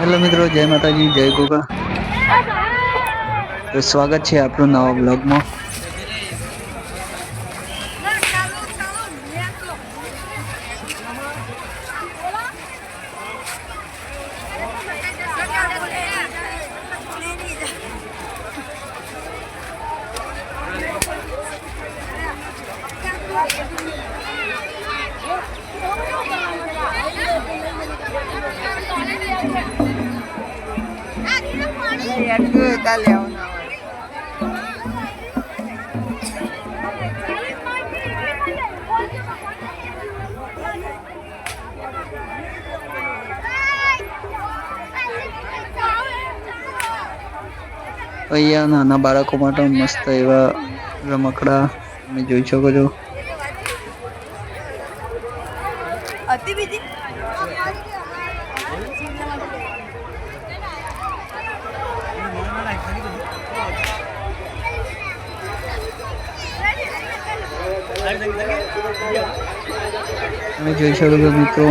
Hello મિત્રો જય માતાજી જય ગોગા. તો સ્વાગત છે આપણું નવા બ્લોગમાં અહીંયા નાના બાળકો માટે મસ્ત એવા રમકડા તમે જોઈ શકો છો. તમે જોઈ શકો છો મિત્રો,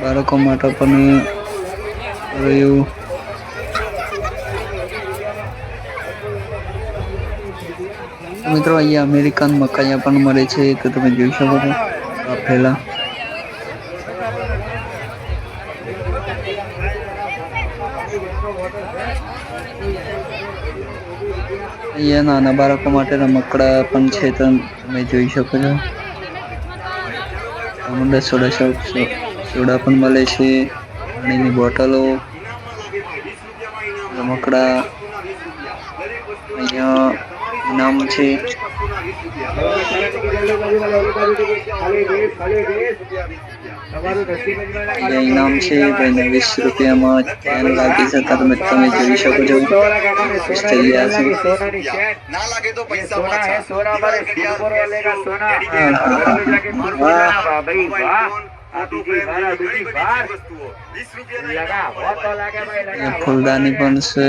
બાળકો માટે પણ રહ્યું. મિત્રો, અહીંયા અમેરિકન મકાઈયા પણ મળે છે, તો તમે જોઈ શકો છો. આપેલા અહીંયા નાના બાળકો માટે રમકડા પણ છે તમે જોઈ શકો છો. અમુલ સોડા સોડા પણ મળે છે. પાણીની બોટલો રમકડા અહીંયા ઇનામ છે. ઇનામ છે ભાઈને વીસ રૂપિયામાં ચેન લાગી છે તમે તમે જોઈ શકો છો. ખુશ થઈ ગયા છે ફૂલદાની પણ છે.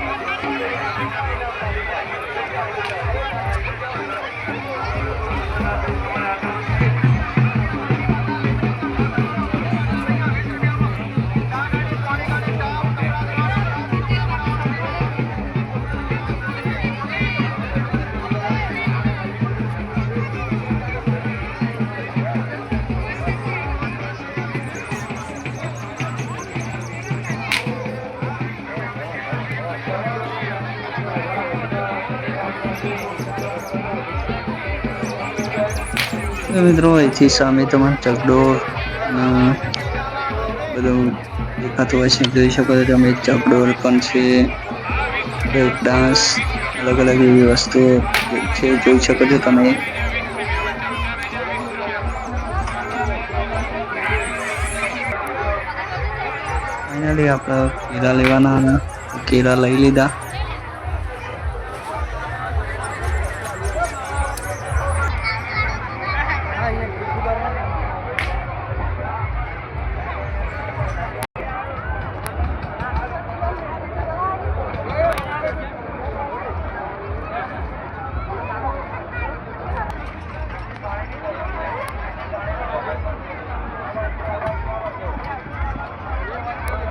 મિત્રો, અહીંથી સામે તમારો ચગડો અને બધું દેખાતું હોય છે. જોઈ શકો છો તમે, ચકડોળ પણ છે. ડાન્સ અલગ અલગ એવી વસ્તુઓ છે. જોઈ શકો છો તમે. ફાઇનલી આપણે કેળા લેવાના કેળા લઈ લીધા.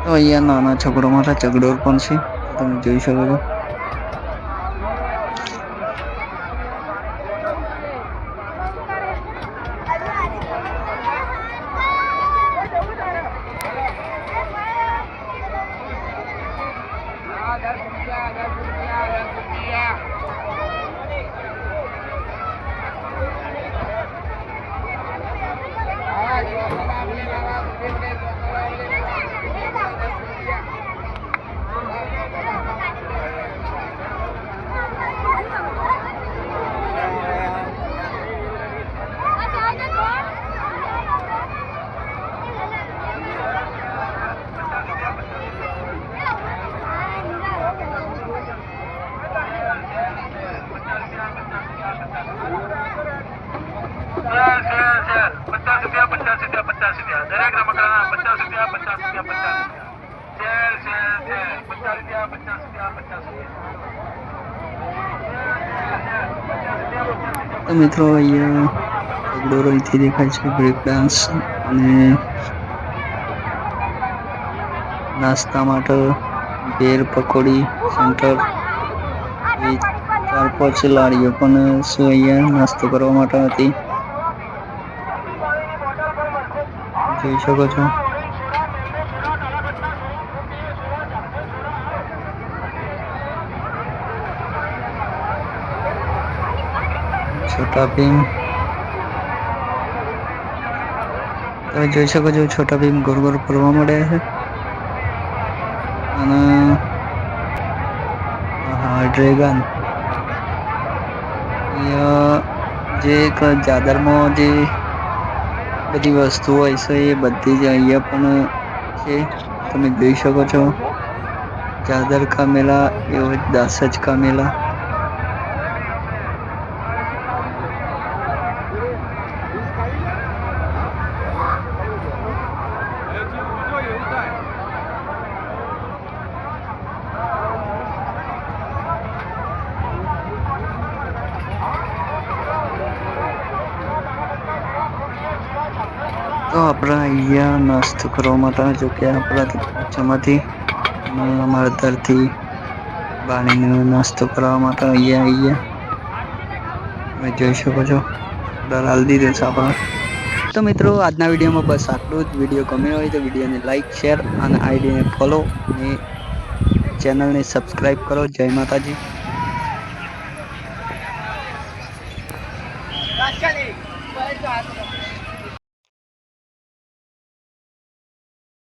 અહીંયા નાના છોકરો માટે ચકડોળ પણ છે. તમે જોઈ શકો છો. તો મિત્રો, અહીંયા અહીંથી દેખાય છે બ્રેક ડાન્સ અને નાસ્તા માટે ભેર પકોડી સેન્ટર એ ચાર પાંચ લારીઓ પણ શું અહીંયા નાસ્તો કરવા માટે હતી. જોઈ શકો છો. છોટા ભીમ તમે જોઈ શકો છો છોટા ભીમ ગોળ ગોળ ફરવા મળ્યા છે અને હા ડ્રેગન અહીંયા જે એક જાદરમાં જે બધી વસ્તુ હોય છે એ બધી જ અહીંયા પણ છે તમે જોઈ શકો છો ચાદર કા મેલા એવો જ દાસજ કા મેલા તો આપણે અહીંયા નાસ્તો કરવા માટે જો કે આપણા જમાથી અમારા ઘરથી બાળીને નાસ્તો કરવા માટે અહીંયા અહીંયા તમે જોઈ શકો છો. દલાલ દીધો છે આપણા. તો મિત્રો, આજના વિડીયોમાં બસ આટલું જ. વીડિયો ગમ્યો હોય તો વિડીયોને લાઇક શેર અને આઈડીને ફોલો અને ચેનલને સબસ્ક્રાઈબ કરો. જય માતાજી.